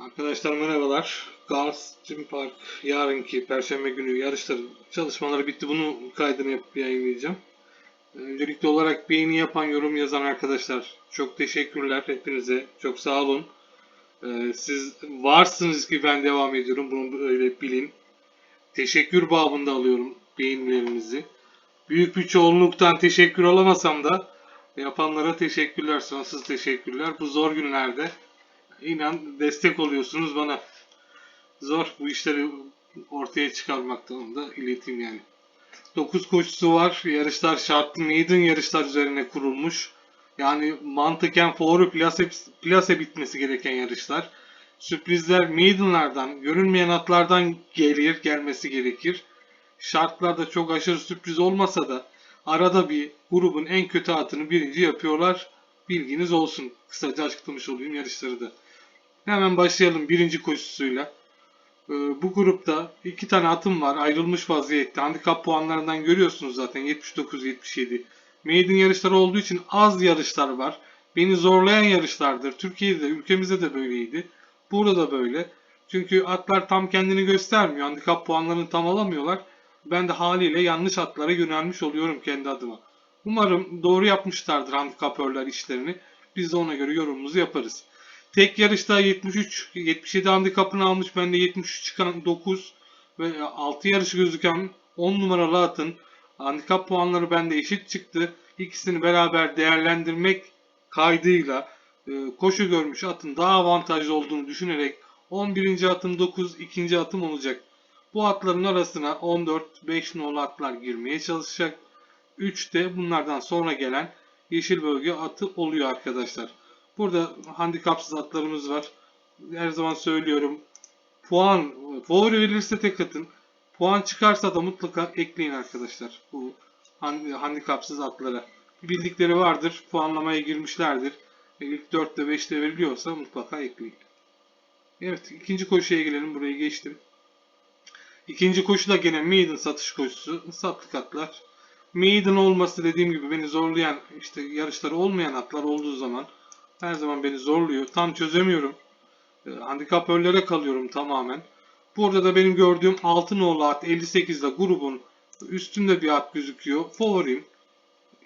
Arkadaşlar merhabalar. Gars Gym Park yarınki Perşembe günü yarışları çalışmaları bitti. Bunu kaydını yapıp yayınlayacağım. Öncelikli olarak beğeni yapan, yorum yazan arkadaşlar çok teşekkürler hepinize. Çok sağ olun. Ee, Siz varsınız ki ben devam ediyorum. Bunu öyle bilin. Teşekkür babında alıyorum beğenilerinizi. Büyük bir çoğunluktan teşekkür alamasam da yapanlara teşekkürler, sonsuz teşekkürler. Bu zor günlerde İnan destek oluyorsunuz bana. Zor bu işleri ortaya çıkarmakta onu da ileteyim yani. 9 koşusu var. Yarışlar şartlı maiden yarışlar üzerine kurulmuş. Yani mantıken favori plase, plase bitmesi gereken yarışlar. Sürprizler maidenlardan, görünmeyen atlardan gelir, gelmesi gerekir. Şartlarda çok aşırı sürpriz olmasa da arada bir grubun en kötü atını birinci yapıyorlar. Bilginiz olsun. Kısaca açıklamış olayım yarışları da. Hemen başlayalım birinci koşusuyla. Ee, bu grupta iki tane atım var ayrılmış vaziyette. Handikap puanlarından görüyorsunuz zaten 79-77. Maiden yarışları olduğu için az yarışlar var. Beni zorlayan yarışlardır. Türkiye'de de ülkemizde de böyleydi. Burada da böyle. Çünkü atlar tam kendini göstermiyor. Handikap puanlarını tam alamıyorlar. Ben de haliyle yanlış atlara yönelmiş oluyorum kendi adıma. Umarım doğru yapmışlardır handikapörler işlerini. Biz de ona göre yorumumuzu yaparız. Tek yarışta 73, 77 handikapını almış. Bende 73 çıkan 9 ve 6 yarışı gözüken 10 numaralı atın handikap puanları bende eşit çıktı. İkisini beraber değerlendirmek kaydıyla e, koşu görmüş atın daha avantajlı olduğunu düşünerek 11. atım 9, 2. atım olacak. Bu atların arasına 14, 5 nolu atlar girmeye çalışacak. 3 de bunlardan sonra gelen yeşil bölge atı oluyor arkadaşlar. Burada handikapsız atlarımız var. Her zaman söylüyorum. Puan, favori verilirse tek atın. Puan çıkarsa da mutlaka ekleyin arkadaşlar. Bu hand- handikapsız atlara. Bildikleri vardır. Puanlamaya girmişlerdir. E, İlk 4'te 5'te veriliyorsa mutlaka ekleyin. Evet ikinci koşuya gelelim. Burayı geçtim. İkinci koşu da gene maiden satış koşusu. Satlık atlar. Maiden olması dediğim gibi beni zorlayan işte yarışları olmayan atlar olduğu zaman her zaman beni zorluyor. Tam çözemiyorum. E, handikapörlere kalıyorum tamamen. Burada da benim gördüğüm 6 nolu at 58 ile grubun üstünde bir at gözüküyor. Favorim.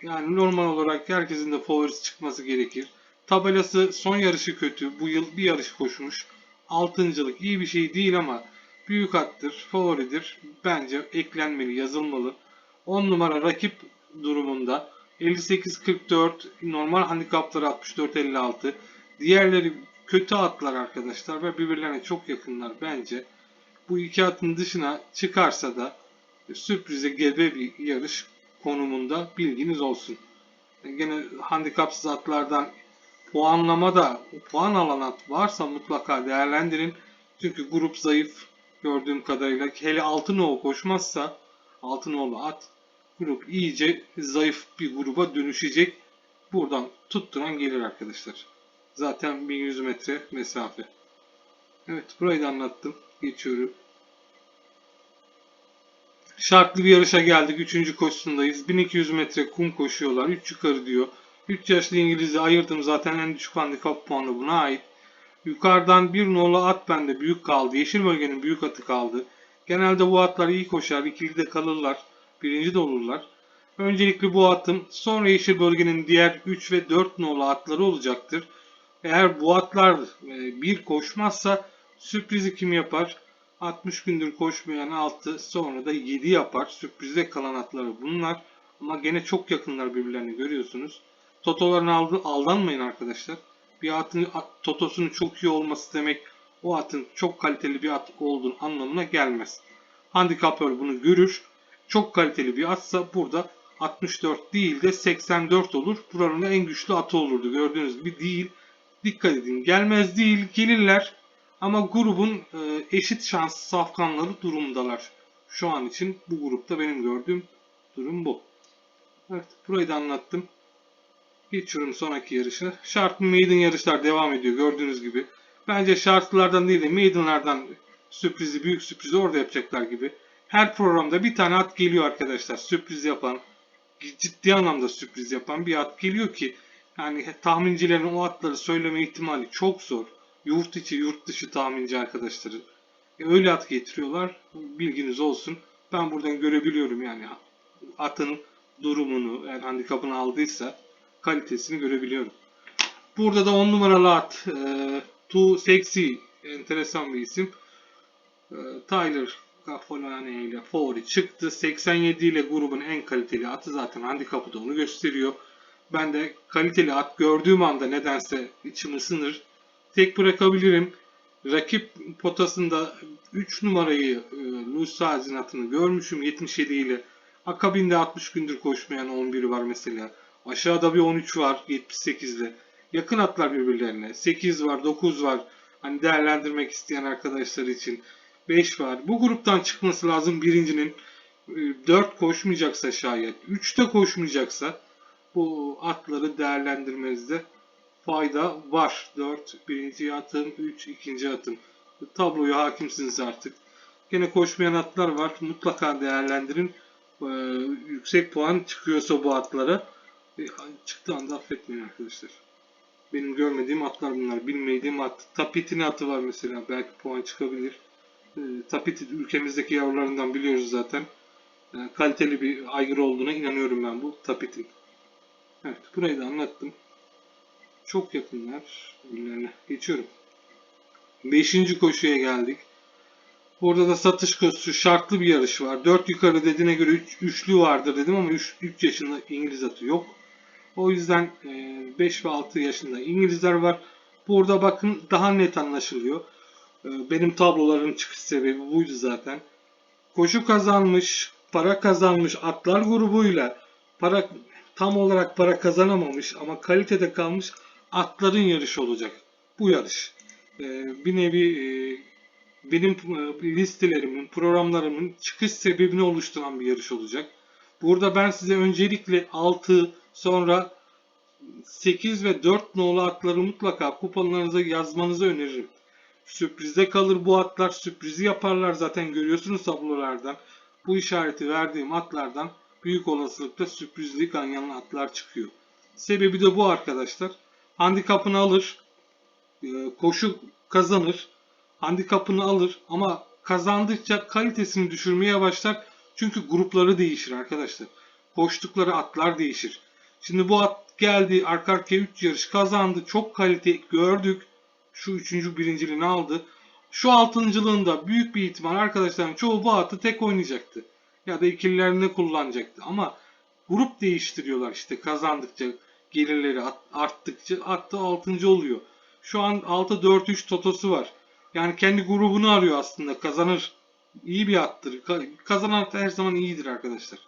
Yani normal olarak herkesin de favorisi çıkması gerekir. Tabelası son yarışı kötü. Bu yıl bir yarış koşmuş. Altıncılık iyi bir şey değil ama büyük attır, favoridir. Bence eklenmeli, yazılmalı. 10 numara rakip durumunda 58-44 normal handikapları 64-56. Diğerleri kötü atlar arkadaşlar ve birbirlerine çok yakınlar bence. Bu iki atın dışına çıkarsa da sürprize gebe bir yarış konumunda bilginiz olsun. Gene handikapsız atlardan puanlamada puan alan at varsa mutlaka değerlendirin. Çünkü grup zayıf gördüğüm kadarıyla. Hele Altınoğlu koşmazsa Altınoğlu at grup iyice zayıf bir gruba dönüşecek. Buradan tutturan gelir arkadaşlar. Zaten 1100 metre mesafe. Evet burayı da anlattım. Geçiyorum. Şartlı bir yarışa geldik. Üçüncü koşusundayız. 1200 metre kum koşuyorlar. 3 yukarı diyor. 3 yaşlı İngiliz'i ayırdım. Zaten en düşük handikap puanı buna ait. Yukarıdan bir nolu at bende büyük kaldı. Yeşil bölgenin büyük atı kaldı. Genelde bu atlar iyi koşar. ikili de kalırlar. Birinci de olurlar. Öncelikli bu atım sonra yeşil bölgenin diğer 3 ve 4 nolu atları olacaktır. Eğer bu atlar e, bir koşmazsa sürprizi kim yapar? 60 gündür koşmayan 6 sonra da 7 yapar. Sürprize kalan atları bunlar. Ama gene çok yakınlar birbirlerini görüyorsunuz. Totolarına aldanmayın arkadaşlar. Bir atın at, totosunu çok iyi olması demek o atın çok kaliteli bir at olduğunu anlamına gelmez. Handikapör bunu görür. Çok kaliteli bir atsa burada 64 değil de 84 olur. Buranın en güçlü atı olurdu. Gördüğünüz gibi değil. Dikkat edin. Gelmez değil. Gelirler. Ama grubun e, eşit şans safkanları durumdalar. Şu an için bu grupta benim gördüğüm durum bu. Evet. Burayı da anlattım. Geçiyorum sonraki yarışa. Şartlı maiden yarışlar devam ediyor gördüğünüz gibi. Bence şartlılardan değil de maidenlardan sürprizi, büyük sürprizi orada yapacaklar gibi. Her programda bir tane at geliyor arkadaşlar. Sürpriz yapan, ciddi anlamda sürpriz yapan bir at geliyor ki yani tahmincilerin o atları söyleme ihtimali çok zor. yurt içi yurt dışı tahminci arkadaşları e, öyle at getiriyorlar. Bilginiz olsun. Ben buradan görebiliyorum yani atın durumunu, eğer handikapını aldıysa kalitesini görebiliyorum. Burada da 10 numaralı at. E, Too Sexy. Enteresan bir isim. E, Tyler Gafolane ile favori çıktı. 87 ile grubun en kaliteli atı zaten handikapı da onu gösteriyor. Ben de kaliteli at gördüğüm anda nedense içim ısınır. Tek bırakabilirim. Rakip potasında 3 numarayı e, Luis Sazin atını görmüşüm 77 ile. Akabinde 60 gündür koşmayan 11 var mesela. Aşağıda bir 13 var 78 ile. Yakın atlar birbirlerine. 8 var, 9 var. Hani değerlendirmek isteyen arkadaşlar için. 5 var. Bu gruptan çıkması lazım birincinin. 4 koşmayacaksa şayet. 3 de koşmayacaksa bu atları değerlendirmenizde fayda var. 4 birinci atım, 3 ikinci atım. Tabloya hakimsiniz artık. Gene koşmayan atlar var. Mutlaka değerlendirin. Ee, yüksek puan çıkıyorsa bu atlara e, çıktığı anda affetmeyin arkadaşlar. Benim görmediğim atlar bunlar. Bilmediğim at. Tapit'in atı var mesela. Belki puan çıkabilir. E, Tapit ülkemizdeki yavrularından biliyoruz zaten. E, kaliteli bir aygır olduğuna inanıyorum ben bu Tapit'in. Evet burayı da anlattım. Çok yakınlar birbirlerine. Geçiyorum. Beşinci koşuya geldik. Burada da satış koşusu şartlı bir yarış var. 4 yukarı dediğine göre 3 üç, üçlü vardır dedim ama 3 yaşında İngiliz atı yok. O yüzden 5 ve 6 yaşında İngilizler var. Burada bakın daha net anlaşılıyor. E, Benim tabloların çıkış sebebi buydu zaten. Koşu kazanmış, para kazanmış atlar grubuyla para tam olarak para kazanamamış ama kalitede kalmış atların yarışı olacak. Bu yarış. E, Bir nevi e, benim e, listelerimin, programlarımın çıkış sebebini oluşturan bir yarış olacak. Burada ben size öncelikle 6, sonra 8 ve 4 nolu atları mutlaka kupalarınıza yazmanızı öneririm. Sürprizde kalır bu atlar. Sürprizi yaparlar zaten görüyorsunuz tablolardan. Bu işareti verdiğim atlardan büyük olasılıkla sürprizli ganyanlı atlar çıkıyor. Sebebi de bu arkadaşlar. Handikapını alır, e, koşu kazanır, handikapını alır ama kazandıkça kalitesini düşürmeye başlar. Çünkü grupları değişir arkadaşlar. Koştukları atlar değişir. Şimdi bu at geldi arka arkaya 3 yarış kazandı. Çok kalite gördük. Şu üçüncü birinciliğini aldı. Şu altıncılığında büyük bir ihtimal arkadaşların çoğu bu atı tek oynayacaktı. Ya da ikililerini kullanacaktı. Ama grup değiştiriyorlar işte kazandıkça gelirleri arttıkça attı 6. oluyor. Şu an 6-4-3 totosu var. Yani kendi grubunu arıyor aslında. Kazanır. İyi bir attır. Kazanan at her zaman iyidir arkadaşlar.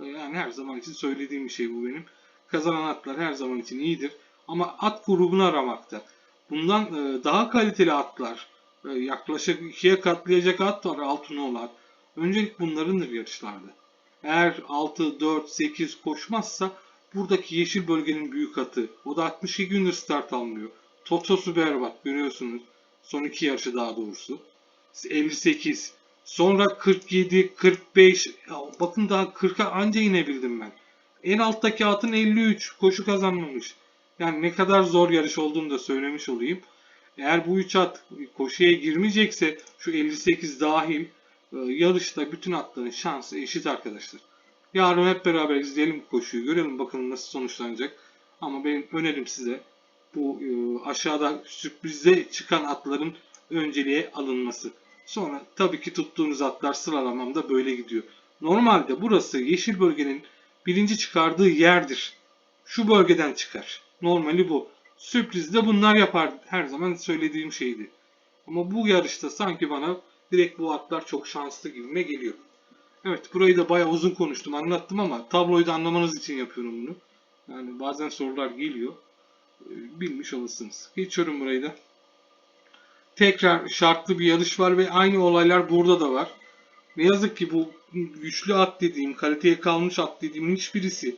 Yani her zaman için söylediğim bir şey bu benim. Kazanan atlar her zaman için iyidir. Ama at grubunu aramakta. Bundan e, daha kaliteli atlar, e, yaklaşık ikiye katlayacak at var altın olan. Öncelik bunlarındır yarışlarda. Eğer 6, 4, 8 koşmazsa buradaki yeşil bölgenin büyük atı. O da 62 gündür start almıyor. Totosu berbat görüyorsunuz. Son iki yarışı daha doğrusu. 58. Sonra 47, 45. Ya bakın daha 40'a anca inebildim ben. En alttaki atın 53. Koşu kazanmamış. Yani ne kadar zor yarış olduğunu da söylemiş olayım. Eğer bu 3 at koşuya girmeyecekse şu 58 dahil e, yarışta bütün atların şansı eşit arkadaşlar. Yarın hep beraber izleyelim koşuyu. Görelim bakalım nasıl sonuçlanacak. Ama benim önerim size bu e, aşağıda sürprize çıkan atların önceliğe alınması. Sonra tabii ki tuttuğunuz atlar sıralamamda böyle gidiyor. Normalde burası yeşil bölgenin birinci çıkardığı yerdir. Şu bölgeden çıkar. Normali bu. Sürprizde bunlar yapar. Her zaman söylediğim şeydi. Ama bu yarışta sanki bana direkt bu atlar çok şanslı gibime geliyor. Evet burayı da bayağı uzun konuştum anlattım ama tabloyu da anlamanız için yapıyorum bunu. Yani bazen sorular geliyor. Ee, bilmiş olasınız. Geçiyorum burayı da. Tekrar şartlı bir yarış var ve aynı olaylar burada da var. Ne yazık ki bu güçlü at dediğim, kaliteye kalmış at dediğimin hiçbirisi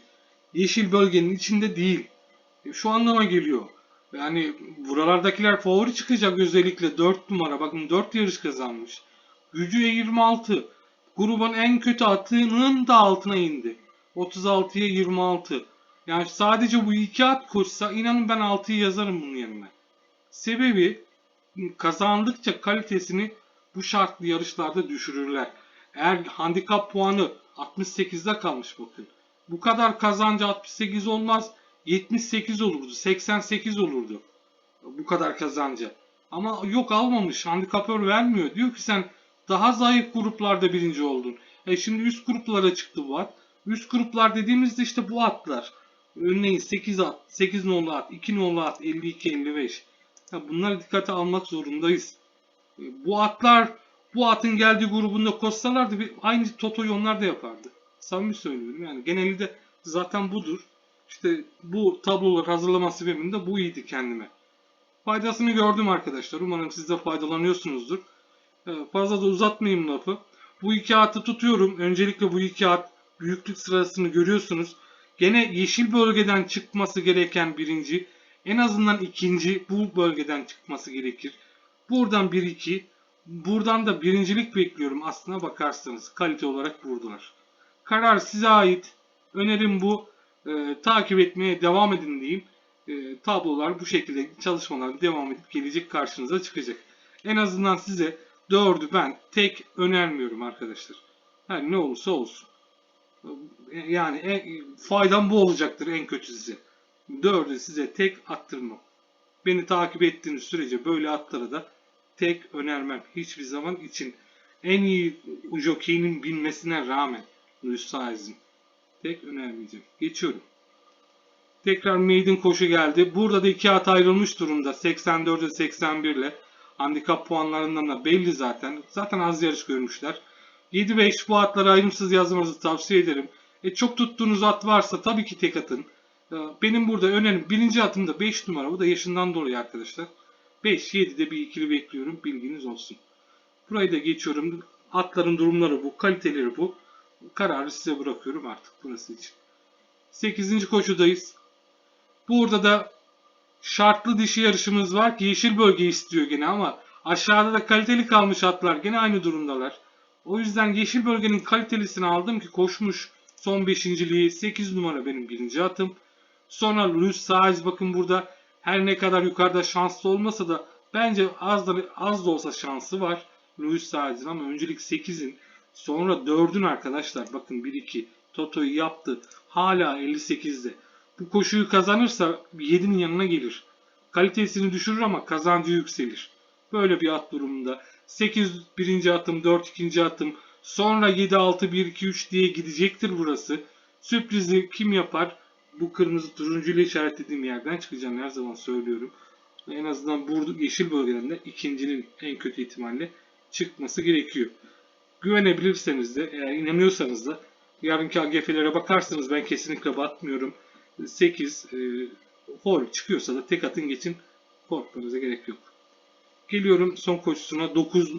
yeşil bölgenin içinde değil. Şu anlama geliyor. Yani buralardakiler favori çıkacak özellikle 4 numara. Bakın 4 yarış kazanmış. Gücü 26. Grubun en kötü atının da altına indi. 36'ya 26. Yani sadece bu iki at koşsa inanın ben 6'yı yazarım bunun yerine. Sebebi kazandıkça kalitesini bu şartlı yarışlarda düşürürler. Eğer handikap puanı 68'de kalmış bakın. Bu kadar kazancı 68 olmaz. 78 olurdu. 88 olurdu. Bu kadar kazancı. Ama yok almamış. Handikapör vermiyor. Diyor ki sen daha zayıf gruplarda birinci oldun. E şimdi üst gruplara çıktı bu at. Üst gruplar dediğimizde işte bu atlar. Örneğin 8 at, 8 nolu at, 2 nolu at, 52, 55. Ya bunları dikkate almak zorundayız. E, Bu atlar bu atın geldiği grubunda koşsalardı bir, aynı Toto'yu onlar da yapardı. Samimi söylüyorum yani geneli de zaten budur. İşte bu tablolar hazırlama sebebim bu iyiydi kendime. Faydasını gördüm arkadaşlar. Umarım siz de faydalanıyorsunuzdur. Ee, Fazla da uzatmayayım lafı. Bu iki atı tutuyorum. Öncelikle bu iki at büyüklük sırasını görüyorsunuz. Gene yeşil bölgeden çıkması gereken birinci. En azından ikinci bu bölgeden çıkması gerekir. Buradan 1-2. Buradan da birincilik bekliyorum aslına bakarsanız. Kalite olarak buradalar. Karar size ait. Önerim bu. Ee, takip etmeye devam edin diyeyim. Ee, tablolar bu şekilde çalışmalar devam edip gelecek karşınıza çıkacak. En azından size dördü ben tek önermiyorum arkadaşlar. Her ne olursa olsun. Yani en, faydam bu olacaktır en kötü size. Dördü size tek attırmam. Beni takip ettiğiniz sürece böyle atları da tek önermem. Hiçbir zaman için en iyi jokeyinin bilmesine rağmen Luis Saez'in tek önermeyeceğim. Geçiyorum. Tekrar maiden koşu geldi. Burada da iki at ayrılmış durumda. 84'e 81 ile. Handikap puanlarından da belli zaten. Zaten az yarış görmüşler. 7-5 bu atları ayrımsız yazmanızı tavsiye ederim. E, çok tuttuğunuz at varsa tabii ki tek atın. E, Benim burada önerim birinci atım da 5 numara. Bu da yaşından dolayı arkadaşlar. 5-7'de bir ikili bekliyorum. Bilginiz olsun. Burayı da geçiyorum. Atların durumları bu. Kaliteleri bu. Kararı size bırakıyorum artık burası için. 8. koşudayız. Burada da şartlı dişi yarışımız var yeşil bölge istiyor gene ama aşağıda da kaliteli kalmış atlar gene aynı durumdalar. O yüzden yeşil bölgenin kalitelisini aldım ki koşmuş son beşinciliği 8 numara benim birinci atım. Sonra Luis Saez bakın burada her ne kadar yukarıda şanslı olmasa da bence az da, az da olsa şansı var Luis Saez'in ama öncelik 8'in sonra 4'ün arkadaşlar bakın 1-2 Toto'yu yaptı hala 58'de. Bu koşuyu kazanırsa 7'nin yanına gelir. Kalitesini düşürür ama kazancı yükselir. Böyle bir at durumunda. 8 birinci atım, 4 ikinci atım, sonra 7 6 1 2 3 diye gidecektir burası. Sürprizi kim yapar? Bu kırmızı turuncu ile işaretlediğim yerden çıkacağım her zaman söylüyorum. En azından burada yeşil bölgelerinde ikincinin en kötü ihtimalle çıkması gerekiyor. Güvenebilirseniz de eğer inanıyorsanız da yarınki AGF'lere bakarsanız ben kesinlikle batmıyorum. 8 e, foul çıkıyorsa da tek atın geçin korkmanıza gerek yok. Geliyorum son koşusuna 9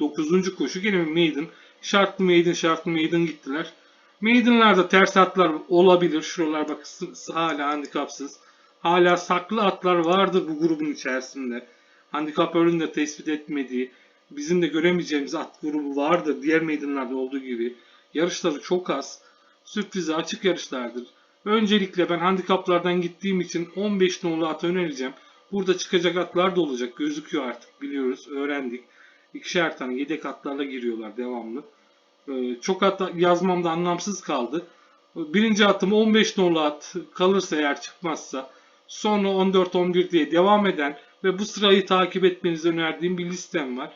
9. koşu gene bir maiden. Şartlı maiden şartlı maiden gittiler. Maiden'larda ters atlar olabilir. Şuralar bak hala handikapsız. Hala saklı atlar vardır bu grubun içerisinde. Handikapörün de tespit etmediği, bizim de göremeyeceğimiz at grubu vardır diğer maiden'larda olduğu gibi. Yarışları çok az. Sürprize açık yarışlardır. Öncelikle ben handikaplardan gittiğim için 15 nolu at önereceğim. Burada çıkacak atlar da olacak. Gözüküyor artık biliyoruz. Öğrendik. İkişer tane yedek atlarla giriyorlar devamlı. Ee, çok at yazmamda anlamsız kaldı. Birinci atım 15 nolu at kalırsa eğer çıkmazsa sonra 14-11 diye devam eden ve bu sırayı takip etmenizi önerdiğim bir listem var.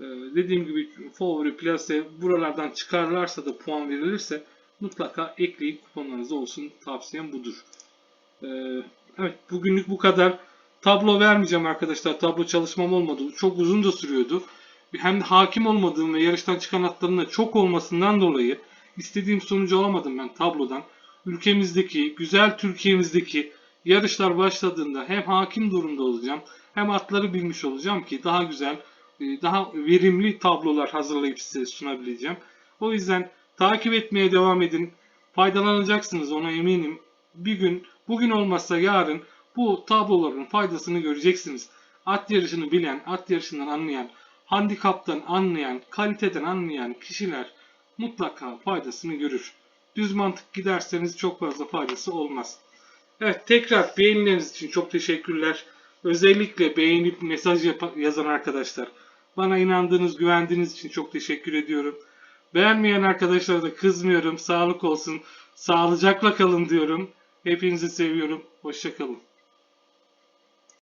Ee, dediğim gibi favori, plase buralardan çıkarlarsa da puan verilirse mutlaka ekleyin kuponlarınızda olsun. Tavsiyem budur. Ee, evet bugünlük bu kadar. Tablo vermeyeceğim arkadaşlar. Tablo çalışmam olmadı. Çok uzun da sürüyordu. Hem de hakim olmadığım ve yarıştan çıkan atların da çok olmasından dolayı istediğim sonucu alamadım ben tablodan. Ülkemizdeki, güzel Türkiye'mizdeki yarışlar başladığında hem hakim durumda olacağım hem atları bilmiş olacağım ki daha güzel, daha verimli tablolar hazırlayıp size sunabileceğim. O yüzden takip etmeye devam edin. Faydalanacaksınız ona eminim. Bir gün, bugün olmazsa yarın bu tabloların faydasını göreceksiniz. At yarışını bilen, at yarışından anlayan, handikaptan anlayan, kaliteden anlayan kişiler mutlaka faydasını görür. Düz mantık giderseniz çok fazla faydası olmaz. Evet tekrar beğenileriniz için çok teşekkürler. Özellikle beğenip mesaj yazan arkadaşlar. Bana inandığınız, güvendiğiniz için çok teşekkür ediyorum. Beğenmeyen arkadaşlara da kızmıyorum. Sağlık olsun. Sağlıcakla kalın diyorum. Hepinizi seviyorum. Hoşçakalın.